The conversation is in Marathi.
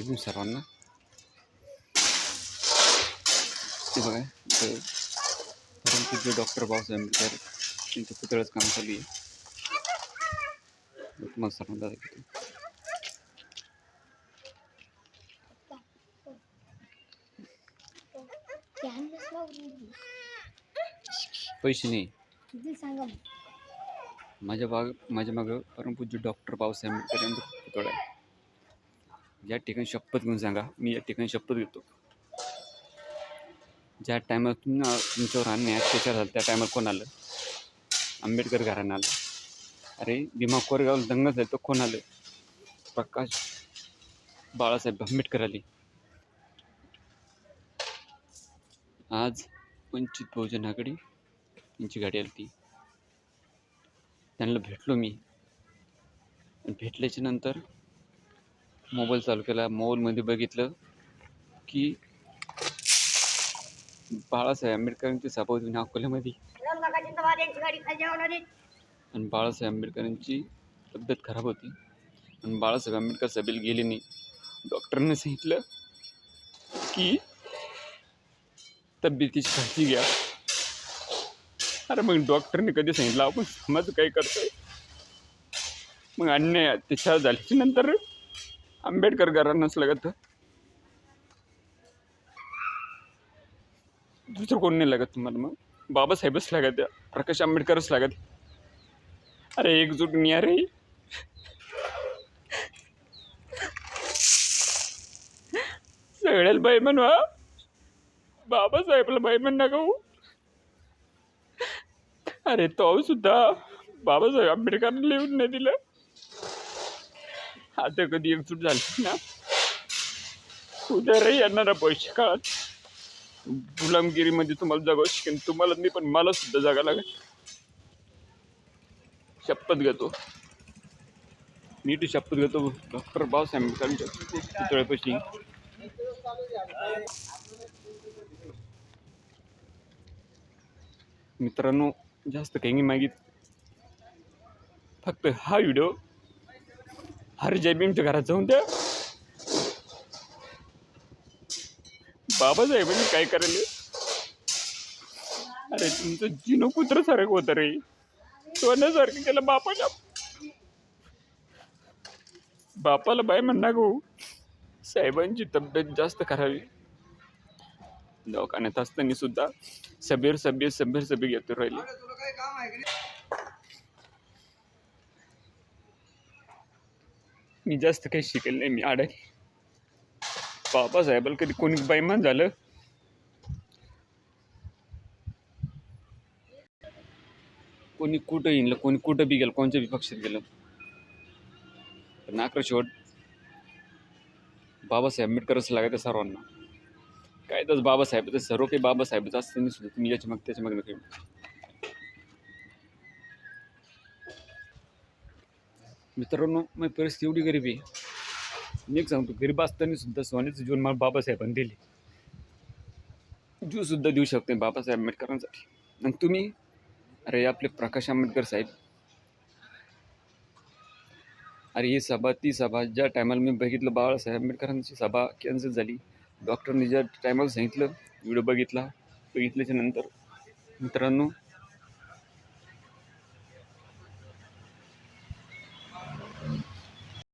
भीम सर्वांना. ते बघा इथं परमपूज्य डॉक्टर बाबासाहेब आंबेडकर यांचं पुतळ्याचं काम चालू आहे. तुम्हाला सर्वांना दाखवतो. पैसे नाही. माझ्या बाग माझ्या मागं परमपूज्य डॉक्टर बाबासाहेब आंबेडकर यांचं पुतळा आहे. या ठिकाणी शपथ घेऊन सांगा मी या ठिकाणी शपथ घेतो. ज्या टायमात तुम्ही तुमच्यावर अन्याय अत्याचार झाला त्या टायमात कोण आलं? आंबेडकर घराणं आलं. अरे भीमा कोरेगावला दंग झाली तर कोण आलं? प्रकाश बाळासाहेब आंबेडकर आले. आज वंचित बहुजन आघाडी त्यांची गाडी आली ती. त्यांना भेटलो मी. भेटल्याच्या नंतर मोबाईल चालू केला मोबाईलमध्ये बघितलं की बाळासाहेब आंबेडकरांची सभा होती अकोल्यामध्ये. आणि बाळासाहेब आंबेडकरांची तब्येत खराब होती. आणि बाळासाहेब आंबेडकर सभेला गेले नाही. डॉक्टरने सांगितलं की तब्येतीची काळजी घ्या. अरे मग डॉक्टरने कधी सांगितलं आपण समाज काय करतोय? मग अन्याय अत्याचार झाल्याच्यानंतर आंबेडकर घरांनाच लागत दुसरं कोण नाही लागत तुम्हाला मग? बाबासाहेबच लागत प्रकाश आंबेडकरच लागत. अरे एकजूट नाही अरे. सगळ्याला बाई म्हणवा बाबासाहेबला बाई म्हण नका अरे तो सुद्धा बाबासाहेब आंबेडकरांना लिहून नाही दिलं. आता कधी एकजूट झाली ना उद्या रे येणारा पैसे काळात गुलामगिरीमध्ये तुम्हाला जगावं शिकेन. तुम्हाला मी पण मला सुद्धा जागा लागेल. शपथ घेतो. मी शपथ घेतो. डॉक्टर बाबासाहेब आंबेडकरांच्या पुतळ्यापाशी. मित्रांनो जास्त काही मागित. फक्त हा व्हिडिओ हर जय भीमच्या घरात जाऊन द्या बाबासाहेबांनी काय करायले? अरे तुमचं जिनो कुत्र सारखं होतं रे. सोन्यासारखं केलं बापाच्या बापाला बाय म्हणणार गो साहेबांची तब्येत जास्त करावी दवाखान्यात असताना सुद्धा सबीर सभ्य सबीर सबीर घेतो राहिले. मी जास्त काही शिकेल नाही मी आडाय बाबासाहेबाला कधी कोणी बैमान झालं? कोणी कुठं येईल कोणी कुठं बी गेलं कोणत्या बी पक्षात गेलं? पण नाकर शेवट बाबासाहेब आंबेडकरच लागायचं सर्वांना. काय तर बाबासाहेबाचं सर्व काही बाबासाहेबच नाही सुद्धा तुम्ही याच्या मग त्याच्या मग मित्रांनो माझी परिस्थिती एवढी गरीब आहे. मी एक सांगतो गरीब असताना सुद्धा सोन्याचं जीवन मला बाबासाहेबांनी दिले जीव सुद्धा देऊ शकते बाबासाहेब आंबेडकरांसाठी. आणि तुम्ही अरे आपले प्रकाश आंबेडकर साहेब. अरे ही सभा ती सभा ज्या टायमाला मी बघितलं बाळासाहेब आंबेडकरांची सभा कॅन्सल झाली. डॉक्टरने ज्या टायमाला सांगितलं व्हिडिओ बघितला बघितल्याच्या नंतर मित्रांनो